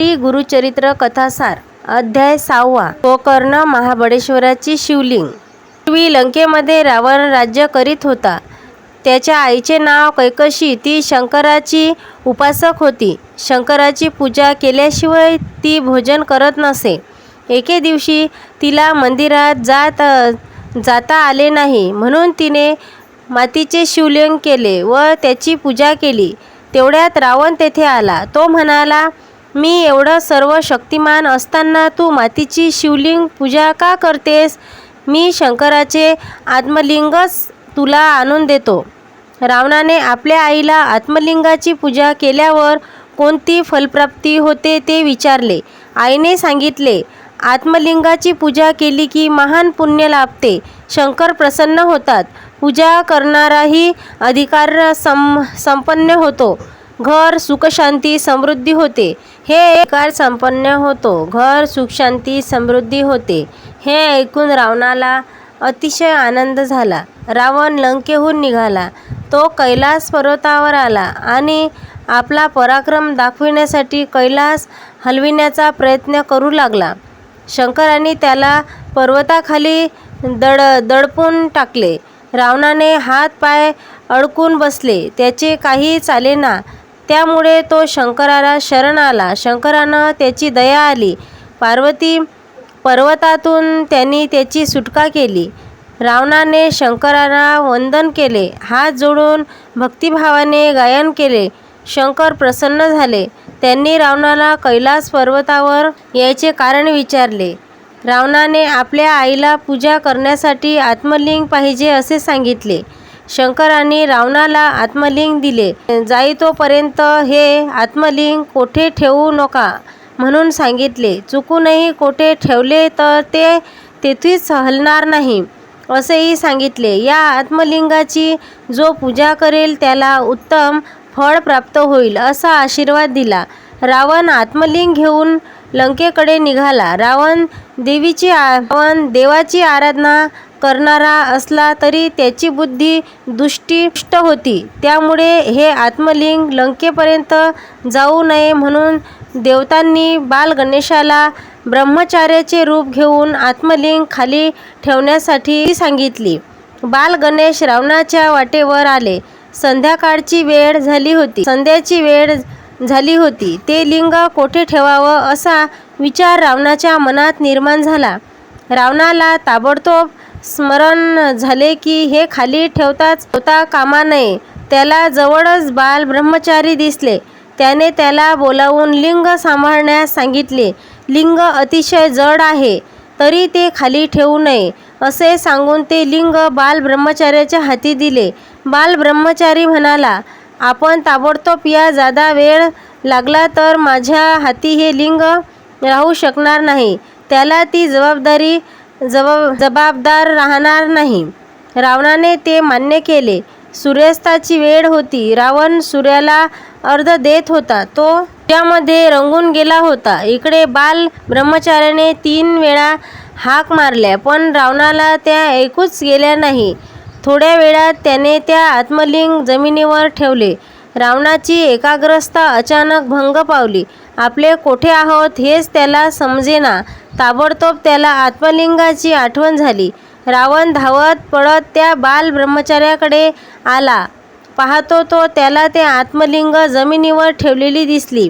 श्री गुरुचरित्र कथासार अध्याय सहावा. गोकर्ण महाबळेश्वराची शिवलिंग. पूर्वी लंकेमध्ये रावण राज्य करीत होता. त्याच्या आईचे नाव कैकशी. ती शंकराची उपासक होती. शंकराची पूजा केल्याशिवाय ती भोजन करत नसे. एके दिवशी तिला मंदिरात जात जाता आले नाही. म्हणून तिने मातीचे शिवलिंग केले व त्याची पूजा केली. तेवढ्यात रावण तेथे आला. तो म्हणाला मी एवढं सर्व शक्तिमान असताना तू मातीची शिवलिंग पूजा का करतेस? मी शंकराचे आत्मलिंगच तुला आणून देतो. रावणाने आपल्या आईला आत्मलिंगाची पूजा केल्यावर कोणती फलप्राप्ती होते ते विचारले. आईने सांगितले आत्मलिंगाची पूजा केली की महान पुण्य लाभते. शंकर प्रसन्न होतात. पूजा करणाराही अधिकार सं संपन्न होतो. घर सुखशांती समृद्धी होते. हे ऐकार संपन्न होतो. घर सुखशांती समृद्धी होते. हे ऐकून रावणाला अतिशय आनंद झाला. रावण लंकेहून निघाला. तो कैलास पर्वतावर आला आणि आपला पराक्रम दाखविण्यासाठी कैलास हलविण्याचा प्रयत्न करू लागला. शंकराने त्याला पर्वताखाली दड दडपून टाकले. रावणाने हात पाय अडकून बसले. त्याचे काही चालेना. त्यामुळे तो शंकराला शरण आला. शंकरानं त्याची दया आली. पार्वती पर्वतातून त्यांनी त्याची सुटका केली. रावणाने शंकराला वंदन केले. हात जोडून भक्तिभावाने गायन केले. शंकर प्रसन्न झाले. त्यांनी रावणाला कैलास पर्वतावर यायचे कारण विचारले. रावणाने आपल्या आईला पूजा करण्यासाठी आत्मलिंग पाहिजे असे सांगितले. शंकरांनी रावणाला आत्मलिंग दिले. जाईतोपर्यंत हे आत्मलिंग कोठे ठेवू नका म्हणून सांगितले. चुकूनही कोठे ठेवले तर ते तेथेच हलणार नाही असेही सांगितले. या आत्मलिंगाची जो पूजा करेल त्याला उत्तम फळ प्राप्त होईल असा आशीर्वाद दिला. रावण आत्मलिंग घेऊन लंकेकडे निघाला. रावण देवीची आ रावण देवाची आराधना करणारा असला तरी त्याची बुद्धी दुष्टिष्ट होती. त्यामुळे हे आत्मलिंग लंकेपर्यंत जाऊ नये म्हणून देवतांनी बालगणेशाला ब्रह्मचार्याचे रूप घेऊन आत्मलिंग खाली ठेवण्यासाठी सांगितली. बालगणेश रावणाच्या वाटेवर आले. संध्याकाळची वेळ झाली होती. संध्याची वेळ झाली होती. ते लिंग कोठे ठेवावं असा विचार रावणाच्या मनात निर्माण झाला. रावणाला ताबडतोब स्मरण झाले की हे खाली ठेवताच होता कामा नये. त्याला जवळच बाल ब्रह्मचारी दिसले. त्याने त्याला बोलावून लिंग सांभाळण्यास सांगितले. लिंग अतिशय जड आहे तरी ते खाली ठेवू नये असे सांगून ते लिंग बाल ब्रह्मचार्याच्या हाती दिले. बाल ब्रह्मचारी म्हणाला आपण ताबडतोब या जादा वेळ लागला तर माझ्या हाती हे लिंग राहू शकणार नाही. त्याला ती जबाबदारी जबाब जबाबदार राहणार नाही. रावणाने ते मान्य केले. सूर्यास्ताची वेळ होती. रावण सूर्याला अर्ध देत होता. तो त्यामध्ये रंगून गेला होता. इकडे बाल ब्रह्मचार्याने तीन वेळा हाक मारल्या पण रावणाला त्या ऐकूच गेल्या नाही. थोड्या वेळात त्याने त्या आत्मलिंग जमिनीवर ठेवले. रावणाची एकाग्रता अचानक भंग पावली. आपले कोठे आहोत हेच त्याला समजेना. ताबडतोब त्याला आत्मलिंगाची आठवण झाली. रावण धावत पळत त्या बाल ब्रह्मचार्याकडे आला. पाहतो तो त्याला ते आत्मलिंग जमिनीवर ठेवलेली दिसली.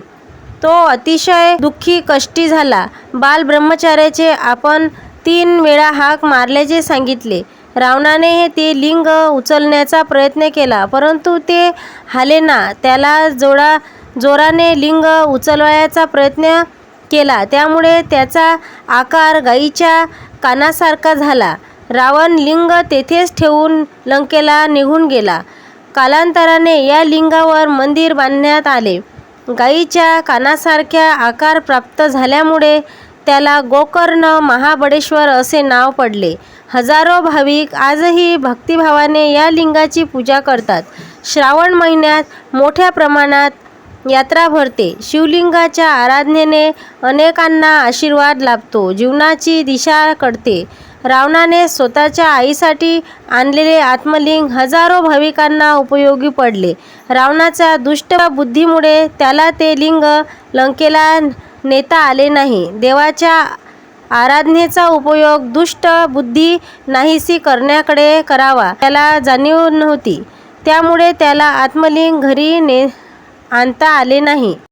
तो अतिशय दुःखी कष्टी झाला. बाल ब्रह्मचार्याचे आपण तीन वेळा हाक मारल्याचे सांगितले. रावणाने हे ते लिंग उचलण्याचा प्रयत्न केला परंतु ते हालेना. त्याला जोडा जोराने लिंग उचलवायचा प्रयत्न केला. त्यामुळे त्याचा आकार गाईच्या कानासारखा झाला. रावण लिंग तेथेच ठेवून लंकेला निघून गेला. कालांतराने या लिंगावर मंदिर बांधण्यात आले. गाईच्या कानासारख्या आकार प्राप्त झाल्यामुळे त्याला गोकर्ण महाबळेश्वर असे नाव पडले. हजारो भाविक आजही भक्तिभावाने या लिंगाची पूजा करतात. श्रावण महिन्यात मोठ्या प्रमाणात यात्रा भरते. शिवलिंगाच्या आराधनेने अनेकांना आशीर्वाद लाभतो जीवनाची दिशा कळते. रावणाने स्वतःच्या आईसाठी आणलेले आत्मलिंग हजारो भाविकांना उपयोगी पडले. रावणाच्या दुष्ट बुद्धीमुळे त्याला ते लिंग लंकेला नेता आले नाही. देवाच्या आराधनेचा उपयोग दुष्ट बुद्धी नाहीसी करण्याकडे करावा त्याला जाणीव नव्हती. त्यामुळे त्याला आत्मलिंग घरी ने आणता आले नाही.